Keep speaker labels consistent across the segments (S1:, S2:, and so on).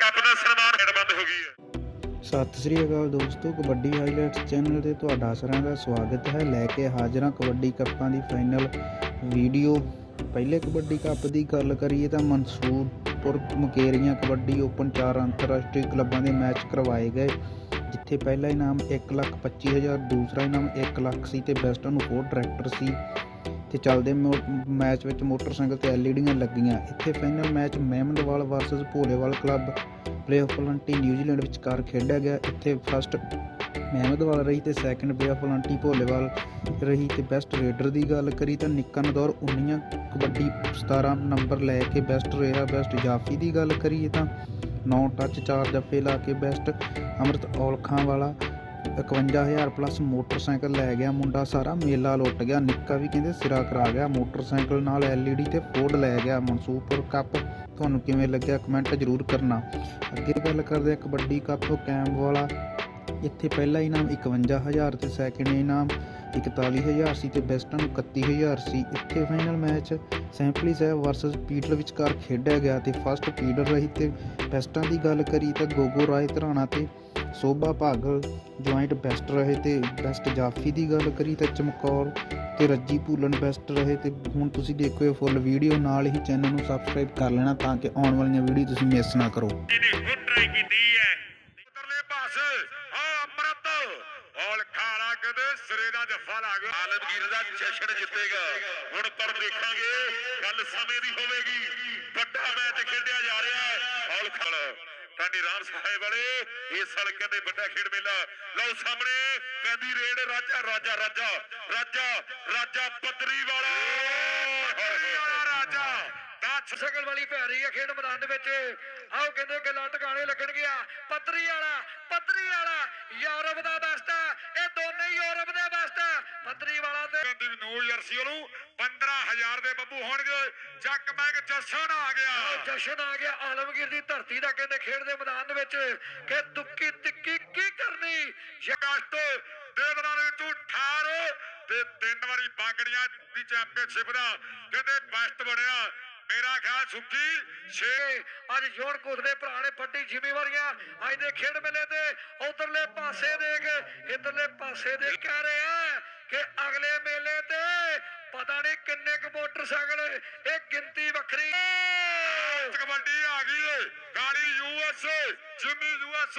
S1: Cup ਦਾ ਸਨਮਾਨ ਹੇਠਬੰਦ ਹੋ ਗਈ ਹੈ।
S2: ਸਤਿ ਸ੍ਰੀ ਅਕਾਲ ਦੋਸਤੋ, ਕਬੱਡੀ ਹਾਈਲਾਈਟਸ ਚੈਨਲ ਤੇ ਤੁਹਾਡਾ ਸਾਰਿਆਂ ਦਾ ਸਵਾਗਤ ਹੈ। ਲੈ ਕੇ ਹਾਜ਼ਰਾਂ ਕਬੱਡੀ ਕੱਪਾਂ ਦੀ ਫਾਈਨਲ ਵੀਡੀਓ ਪਹਿਲੇ ਕਬੱਡੀ ਕੱਪ ਦੀ ਗੱਲ ਕਰੀਏ ਤਾਂ ਮਨਸੂਰਪੁਰ ਮੁਕੇਰੀਆਂ ਕਬੱਡੀ ਓਪਨ ਚਾਰ ਅੰਤਰਰਾਸ਼ਟਰੀ ਕਲੱਬਾਂ ਦੇ ਮੈਚ ਕਰਵਾਏ ਗਏ, ਜਿੱਥੇ ਪਹਿਲਾ ਇਨਾਮ 125000 ਦੂਸਰਾ ਇਨਾਮ 1 ਲੱਖ ਸੀ ਤੇ ਬੈਸਟ ਨੂੰ ਫੋਰ ਡਾਇਰੈਕਟਰ ਸੀ। ਤੇ ਚੱਲਦੇ ਮੋ- ਮੈਚ ਵਿੱਚ ਮੋਟਰਸਾਈਕਲ ਤੇ ਐਲਈਡੀਆਂ ਲੱਗੀਆਂ। ਇੱਥੇ final match Mahimadwal versus Bholewal club playoff penalty New Zealand ਵਿਚਕਾਰ ਖੇਡਿਆ ਗਿਆ। ਇੱਥੇ ਫਸਟ ਮਹਿਮਦਵਾਲ ਰਹੀ ਤੇ ਸੈਕੰਡ ਪਲੇਆਫ ਪਲੰਟੀ ਭੋਲੇਵਾਲ ਰਹੀ ਤੇ ਬੈਸਟ ਰੇਡਰ ਦੀ ਗੱਲ ਕਰੀ ਤਾਂ ਨਿੱਕਾ ਨਦੌਰ 19 ਕਬੱਡੀ 17 ਨੰਬਰ ਲੈ ਕੇ ਬੈਸਟ ਰੇਰਾ ਬੈਸਟ ਜਾਫੀ ਦੀ ਗੱਲ ਕਰੀਏ ਤਾਂ 9 ਟੱਚ 4 ਜੱਫੇ ਲਾ ਕੇ ਬੈਸਟ ਅਮਰਤ ਔਲਖਾਂ ਵਾਲਾ 51000 ਪਲੱਸ ਮੋਟਰਸਾਈਕਲ ਲੈ ਗਿਆ ਮੁੰਡਾ ਸਾਰਾ, ਮੇਲਾ ਲੁੱਟ ਗਿਆ, ਨਿੱਕਾ ਵੀ ਕਹਿੰਦੇ ਸਿਰਾ ਕਰਾ ਗਿਆ, ਮੋਟਰਸਾਈਕਲ ਨਾਲ ਐਲਈਡੀ ਤੇ ਫੋਰਡ ਲੈ ਗਿਆ ਮਨਸੂਪੁਰ ਕੱਪ ਤੁਹਾਨੂੰ ਕਿਵੇਂ ਲੱਗਿਆ ਕਮੈਂਟ ਜ਼ਰੂਰ ਕਰਨਾ। ਅੱਗੇ ਗੱਲ ਕਰਦੇ ਆ ਕਬੱਡੀ ਕੱਪ ਕੈਂਪ ਵਾਲਾ ਇੱਥੇ ਪਹਿਲਾ ਇਨਾਮ 51000 ਤੇ ਸੈਕਿੰਡ ਇਨਾਮ 41000 ਸੀ ਤੇ ਬੈਸਟਾਂ ਨੂੰ 31000 ਸੀ। ਇੱਥੇ final match Sampli Sahib versus ਪੀਟਲ ਵਿਚਕਾਰ ਖੇਡਿਆ ਗਿਆ ਤੇ ਫਸਟ ਪੀਟਲ ਰਹੀ ਤੇ ਬੈਸਟਾਂ ਦੀ ਗੱਲ ਕਰੀ ਤਾਂ ਗੋਗੋ ਰਾਏ ਧਰਾਣਾ ਤੇ ਸੋਭਾ ਭਾਗਲ ਜੁਆਇੰਟ ਬੈਸਟ ਰਹੇ ਤੇ ਬੈਸਟ ਜਾਫੀ ਦੀ ਗੱਲ ਕਰੀ ਤਾਂ ਚਮਕੌਰ ਤੇ ਰੱਜੀ ਭੂਲਨ ਬੈਸਟ ਰਹੇ ਤੇ ਹੁਣ ਤੁਸੀਂ ਦੇਖੋ ਇਹ ਫੁੱਲ ਵੀਡੀਓ ਨਾਲ ਹੀ ਚੈਨਲ ਨੂੰ ਸਬਸਕ੍ਰਾਈਬ ਕਰ ਲੈਣਾ ਤਾਂ ਕਿ ਆਉਣ ਵਾਲੀਆਂ ਵੀਡੀਓ ਤੁਸੀਂ ਮਿਸ ਨਾ ਕਰੋ।
S1: ਇਹਨੇ ਹੁਣ ਟਰਾਈ ਕੀਤੀ ਹੈ ਉਧਰਲੇ ਪਾਸੇ ਆ ਅਮਰਤ ਔਲ ਕਦੇ ਸਿਰੇ ਦਾ ਜੱਫਾ ਲੱਗ ਆਲਮਗੀਰ ਦਾ ਜਸ਼ਨ ਜਿੱਤੇਗਾ। ਹੁਣ ਪਰ ਦੇਖਾਂਗੇ ਗੱਲ ਸਮੇਂ ਦੀ ਹੋਵੇਗੀ। ਵੱਡਾ ਮੈਚ ਖੇਡਿਆ ਜਾ ਰਿਹਾ ਹੈ। ਔਲ ਖਾਲਾ ਟਾਂਡੀ ਰਾਮ ਸਾਹਿਬ ਵਾਲੇ ਇਸ ਸਾਲ ਕਹਿੰਦੇ ਵੱਡਾ ਖੇਡ ਮੇਲਾ। ਲਓ ਸਾਹਮਣੇ ਪੈਂਦੀ ਰੇਡ ਰਾਜਾ ਰਾਜਾ ਰਾਜਾ। ਰਾਜਾ ਰਾਜਾ ਪੱਧਰੀ ਵਾਲਾ ਪੱਧਰੀ ਵਾਲਾ ਰਾਜਾ। ਦੱਸ
S3: ਸ਼ਕਲ ਵਾਲੀ ਪੈ ਰਹੀ ਹੈ ਖੇਡ ਮੈਦਾਨ ਦੇ ਵਿੱਚ। ਆਓ ਕਹਿੰਦੇ ਗੱਲਾਂ ਟਿਕਾਣੇ ਲੱਗਣ ਗਿਆ ਪੱਤਰੀ ਵਾਲਾ ਪੱਤਰੀ ਵਾਲਾ ਯੂਰਪ ਦਾ ਬੈਸਟ ਹੈ ਇਹ ਦੋਨੇ ਹੀ ਯੂਰਪ ਦੇ ਬੈਸਟ ਹੈ ਪੱਤਰੀ ਵਾਲਾ ਤੇ
S1: ਨੂਰ ਜਰਸੀ ਨੂੰ 15000 ਦੇ ਬੱਬੂ ਹੋਣਗੇ। ਚੱਕ ਮੈਗ ਜਸ਼ਨ ਆ ਗਿਆ।
S3: ਜਸ਼ਨ ਆ ਗਿਆ। ਆਲਮਗੀਰ ਦੀ ਧਰਤੀ ਦਾ ਕਹਿੰਦੇ ਖੇਡ ਦੇ ਮੈਦਾਨ ਦੇ ਵਿੱਚ ਕਿ ਤੁੱਕੀ ਤਿੱਕੀ ਕੀ ਕਰਨੀ?
S1: ਅਗਸਤ ਦੇ ਦਿਨਾਂ ਦੇ ਵਿੱਚੋਂ 18 ਤੇ ਤਿੰਨ ਵਾਰੀ ਬਾਗੜੀਆਂ ਦੀ ਚੈਂਪੀਅਨਸ਼ਿਪ ਦਾ ਕਹਿੰਦੇ ਬੈਸਟ ਬਣਿਆ। ਮੇਰਾ ਖਿਆਲ ਸੁੱਕੀ 6
S3: ਤੇ ਅੱਜ ਜੋੜ ਕੋਟ ਦੇ ਭਰਾ ਨੇ ਵੱਡੀ ਜ਼ਿੰਮੇਵਾਰੀਆਂ ਅੱਜ ਦੇ ਖੇਡ ਮੇਲੇ ਤੇ ਉਧਰਲੇ ਪਾਸੇ ਦੇਖ ਇਧਰਲੇ ਪਾਸੇ ਦੇ ਕਹਿ ਰਹੇ। ਆ ਕਿ ਅਗਲੇ ਮੇਲੇ ਤੇ ਪਤਾ ਨਹੀਂ ਕਿੰਨੇ ਕੁ ਮੋਟਰਸਾਈਕਲ ਇਹ ਗਿਣਤੀ ਵੱਖਰੀ
S1: ਕਬੱਡੀ ਆ ਗਈ ਏ। ਗਾੜੀ ਯੂਐਸ ਜਿਮੀ ਯੂਐਸ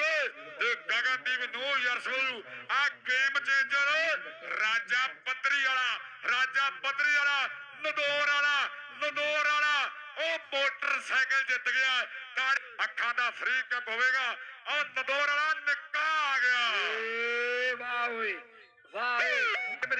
S1: ਤੇ ਗਗਨਦੀਪ ਨੂੰ ਯਰਸੂ ਆ ਗੇਮ ਚੇਂਜਰ ਰਾਜਾ ਪੱਧਰੀ ਵਾਲਾ ਰਾਜਾ ਪੱਧਰੀ ਵਾਲਾ ਨਦੌਰ ਵਾਲਾ ਨਦੌਰ ਵਾਲਾ। ਉਹ ਮੋਟਰਸਾਈਕਲ ਜਿੱਤ ਗਿਆ। ਅੱਖਾਂ ਦਾ ਫ੍ਰੀ ਕੱਪ ਹੋਵੇਗਾ। ਉਹ ਨਦੌਰ ਵਾਲਾ ਨਿੱਕਾ ਆ ਗਿਆ।
S3: ਵਾਹ ਓਏ ਵਾਹ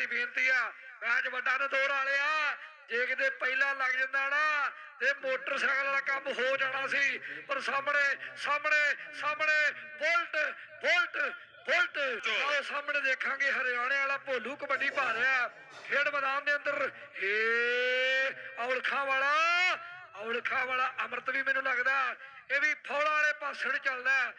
S3: ਓਏ ਬੇਨਤੀ ਆ। ਮੈਚ ਵੱਡਾ ਨਾ ਵਾਲਿਆ ਜੇ ਕਿਤੇ ਪਹਿਲਾਂ ਲੱਗ ਜਾਂਦਾ ਨਾ, ਤੇ ਮੋਟਰਸਾਈਕਲ ਵਾਲਾ ਕੰਮ ਹੋ ਜਾਣਾ ਸੀ। ਪਰ ਸਾਹਮਣੇ ਸਾਹਮਣੇ ਸਾਹਮਣੇ, ਬੁਲਟ ਬੁਲਟ ਬੁਲਟ। ਆਓ ਸਾਹਮਣੇ ਦੇਖਾਂਗੇ ਹਰਿਆਣੇ ਵਾਲਾ ਭੋਲੂ ਕਬੱਡੀ ਪਾ ਰਿਹਾ। ਖੇਡ ਮੈਦਾਨ ਦੇ ਅੰਦਰ। ਏ ਔਲਖਾਂ ਵਾਲਾ, ਔਲਖਾ ਵਾਲਾ ਅਮਰਤ ਵੀ ਮੈਨੂੰ ਲੱਗਦਾ। ਇਹ ਵੀ ਫੌਲਾ ਵਾਲੇ ਪਾਸੇ ਨੂੰ ਚੱਲਦਾ।